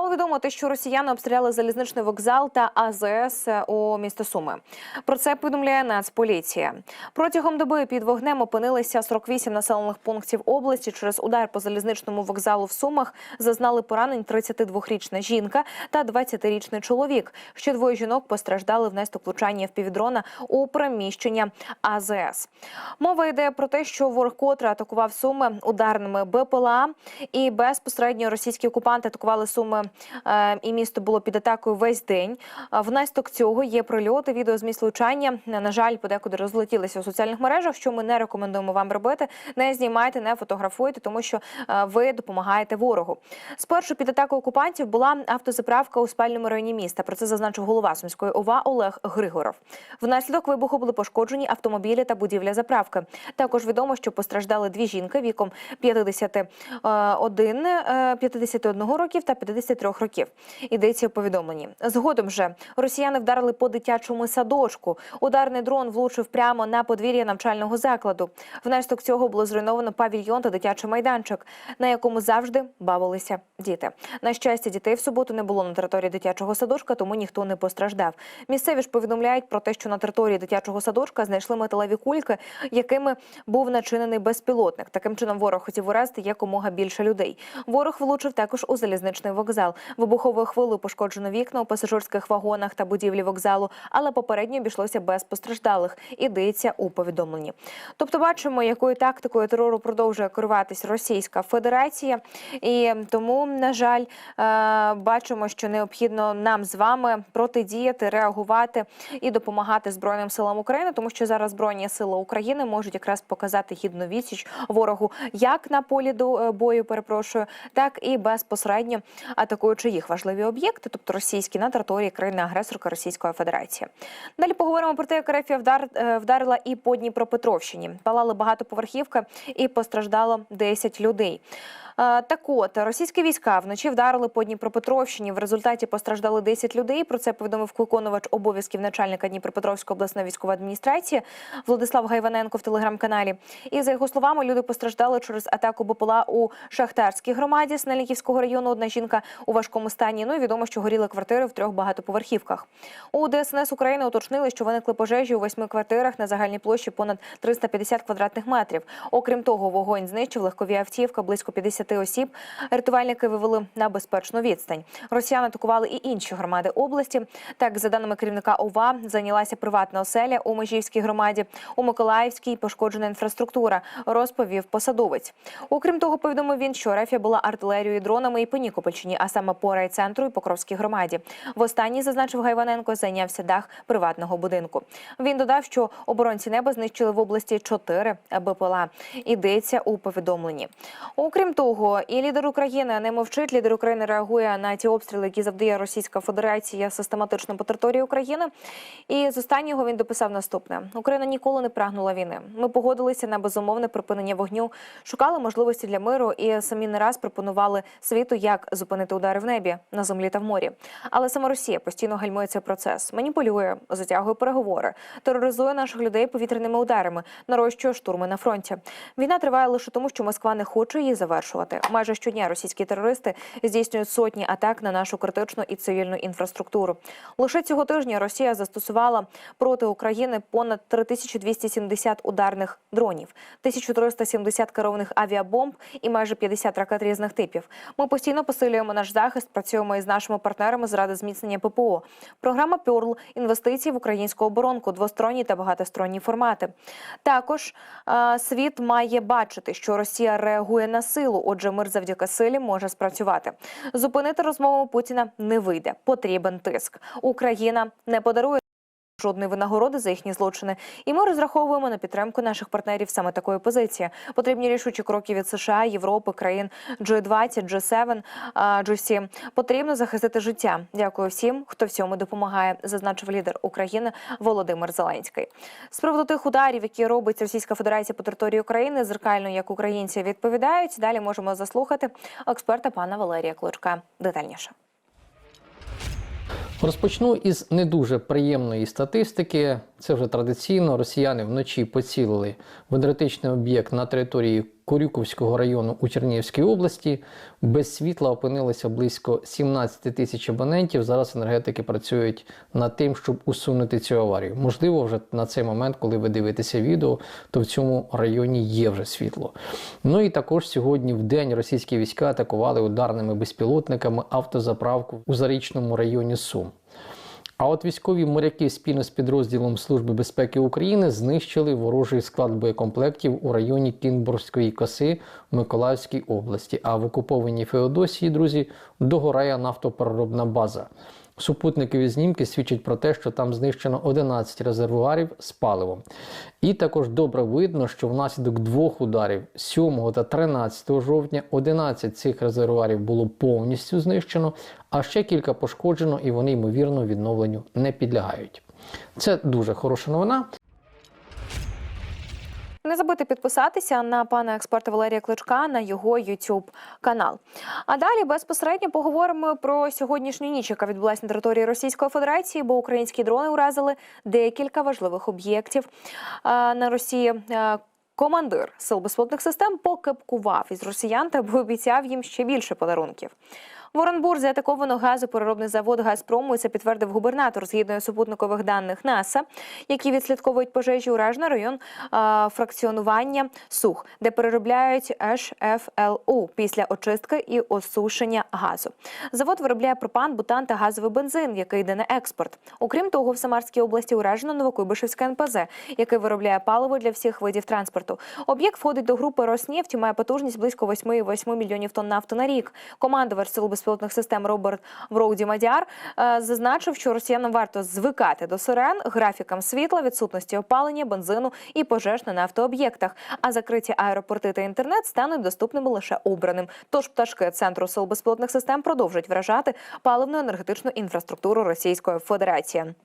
Стало відомо те, що росіяни обстріляли залізничний вокзал та АЗС у місто Суми. Про це повідомляє Нацполіція. Протягом доби під вогнем опинилися 48 населених пунктів області. Через удар по залізничному вокзалу в Сумах зазнали поранень 32-річна жінка та 20-річний чоловік. Ще двоє жінок постраждали внаслідок влучання впівдрона у приміщення АЗС. Мова йде про те, що ворог котре атакував Суми ударними БПЛА і безпосередньо російські окупанти атакували Суми і місто було під атакою весь день. А Внаслідок цього є прильоти, відео з місць влучання. На жаль, подекуди розлетілися у соціальних мережах, що ми не рекомендуємо вам робити. Не знімайте, не фотографуйте, тому що е, ви допомагаєте ворогу. Спершу під атакою окупантів була автозаправка у спальному районі міста. Про це зазначив голова Сумської ОВА Олег Григоров. Внаслідок вибуху були пошкоджені автомобілі та будівля заправки. Також відомо, що постраждали дві жінки віком 51, е, 51 років та 53 років. Йдеться у повідомленні. Згодом же росіяни вдарили по дитячому садочку. Ударний дрон влучив прямо на подвір'я навчального закладу. Внаслідок цього було зруйновано павільйон та дитячий майданчик, на якому завжди бавилися діти. На щастя, дітей в суботу не було на території дитячого садочка, тому ніхто не постраждав. Місцеві ж повідомляють про те, що на території дитячого садочка знайшли металеві кульки, якими був начинений безпілотник. Таким чином ворог хотів уразити якомога більше людей. Ворог влучив також у залізничний вокзал. Вибуховою хвилею пошкоджено вікна у пасажирських вагонах та будівлі вокзалу, але попередньо обійшлося без постраждалих. Ідеться у повідомленні. Тобто, бачимо, якою тактикою терору продовжує керуватись Російська Федерація, і тому, на жаль, е, бачимо, що необхідно нам з вами протидіяти, реагувати і допомагати Збройним силам України, тому що зараз Збройні сили України можуть якраз показати гідну відсіч ворогу як на полі до е, бою, перепрошую, так і безпосередньо атакуючи їх важливі об'єкти, тобто російські на території країни-агресорка Російської Федерації. Далі поговоримо про те, як РФ вдар, е, вдарила і по Дніпропетровщині. Палали багатоповерхівка і постраждало 10 людей. Е, Так от російські війська вночі вдарили по Дніпропетровщині. В результаті постраждали 10 людей. Про це повідомив виконувач обов'язків начальника Дніпропетровської обласної військової адміністрації Владислав Гайваненко в телеграм-каналі. І за його словами, люди постраждали через атаку БПЛА у Шахтарській громаді Снеліківського району. Одна жінка у важкому стані. Ну і відомо, що горіли квартири в трьох багатоповерхівках. У ДСНС України уточнили, що виникли пожежі у восьми квартирах на загальній площі понад 350 квадратних метрів. Окрім того, вогонь знищив легкові автівка близько 50 осіб. Рятувальники вивели на безпечну відстань. Росіяни атакували і інші громади області. Так, за даними керівника ОВА, зайнялася приватна оселя у Межівській громаді. У Миколаївській пошкоджена інфраструктура, розповів посадовець. Окрім того, повідомив він, що Рефія була артилерією, дронами і по Нікопольщині, а саме по райцентру і Покровській громаді. В зазначив Гайваненко, зайнявся дах приватного будинку. Він додав, що оборонці неба знищили в області чотири БПЛА. Йдеться у повідомленні. Окрім того, і лідер України не мовчить. Лідер України реагує на ті обстріли, які завдає Російська Федерація систематично по території України. І з останнього він дописав наступне: Україна ніколи не прагнула війни. Ми погодилися на безумовне припинення вогню, шукали можливості для миру і самі не раз пропонували світу, як зупинити удари в небі, на землі та в морі. Але саме Росія постійно гальмує цей процес, маніпулює, затягує переговори, тероризує наших людей повітряними ударами, нарощує штурми на фронті. Війна триває лише тому, що Москва не хоче її завершувати. Майже щодня російські терористи здійснюють сотні атак на нашу критичну і цивільну інфраструктуру. Лише цього тижня Росія застосувала проти України понад 3270 ударних дронів, 1370 керованих авіабомб і майже 50 ракет різних типів. Ми постійно посилюємо наш захист, працюємо із нашими партнерами заради зміцнення ППО. Програма Пьорл інвестиції в українську оборонку, двосторонні та багатосторонні формати. Також світ має бачити, що Росія реагує на силу. Отже, мир завдяки силі може спрацювати. Зупинити розмову Путіна не вийде. Потрібен тиск. Україна не подарує. Жодної винагороди за їхні злочини, і ми розраховуємо на підтримку наших партнерів саме такої позиції. Потрібні рішучі кроки від США, Європи, країн G20, G7, а, G7. Потрібно захистити життя. Дякую всім, хто в цьому допомагає, зазначив лідер України Володимир Зеленський. З приводу тих ударів, які робить Російська Федерація по території України, зеркально як українці відповідають. Далі можемо заслухати експерта пана Валерія Клочка. Детальніше. Розпочну із не дуже приємної статистики. Це вже традиційно. Росіяни вночі поцілили в енергетичний об'єкт на території Корюковського району у Чернігівській області. Без світла опинилося близько 17 тисяч абонентів. Зараз енергетики працюють над тим, щоб усунути цю аварію. Можливо, вже на цей момент, коли ви дивитеся відео, то в цьому районі є вже світло. Ну і також сьогодні в день російські війська атакували ударними безпілотниками автозаправку у зарічному районі Сум. А от військові моряки спільно з підрозділом Служби безпеки України знищили ворожий склад боєкомплектів у районі Кінбурзької коси в Миколаївській області. А в окупованій Феодосії, друзі, догорає нафтопереробна база. Супутникові знімки свідчать про те, що там знищено 11 резервуарів з паливом. І також добре видно, що внаслідок двох ударів 7 та 13 жовтня 11 цих резервуарів було повністю знищено, а ще кілька пошкоджено, і вони ймовірно відновленню не підлягають. Це дуже хороша новина. Не забудьте підписатися на пана експерта Валерія Кличка на його YouTube канал. А далі безпосередньо поговоримо про сьогоднішню ніч, яка відбулася на території Російської Федерації, бо українські дрони уразили декілька важливих об'єктів на Росії. Командир сил безпілотних систем покепкував із росіян та обіцяв їм ще більше подарунків. В Оренбурзі атаковано газопереробний завод Газпрому. і Це підтвердив губернатор згідно супутникових даних НАСА, які відслідковують пожежі уражений район а, фракціонування сух, де переробляють HFLU після очистки і осушення газу. Завод виробляє пропан, бутан та газовий бензин, який йде на експорт. Окрім того, в Самарській області уражено Новокуйбишевське НПЗ, яке виробляє паливо для всіх видів транспорту. Об'єкт входить до групи Роснефть і має потужність близько 8,8 мільйонів тонн нафти на рік. Командувач сил безпілотних систем Роберт Вроуді Мадяр е, зазначив, що росіянам варто звикати до сирен, графікам світла, відсутності опалення, бензину і пожеж на нафтооб'єктах. А закриті аеропорти та інтернет стануть доступними лише обраним. Тож пташки центру сил безпілотних систем продовжать вражати паливно-енергетичну інфраструктуру Російської Федерації.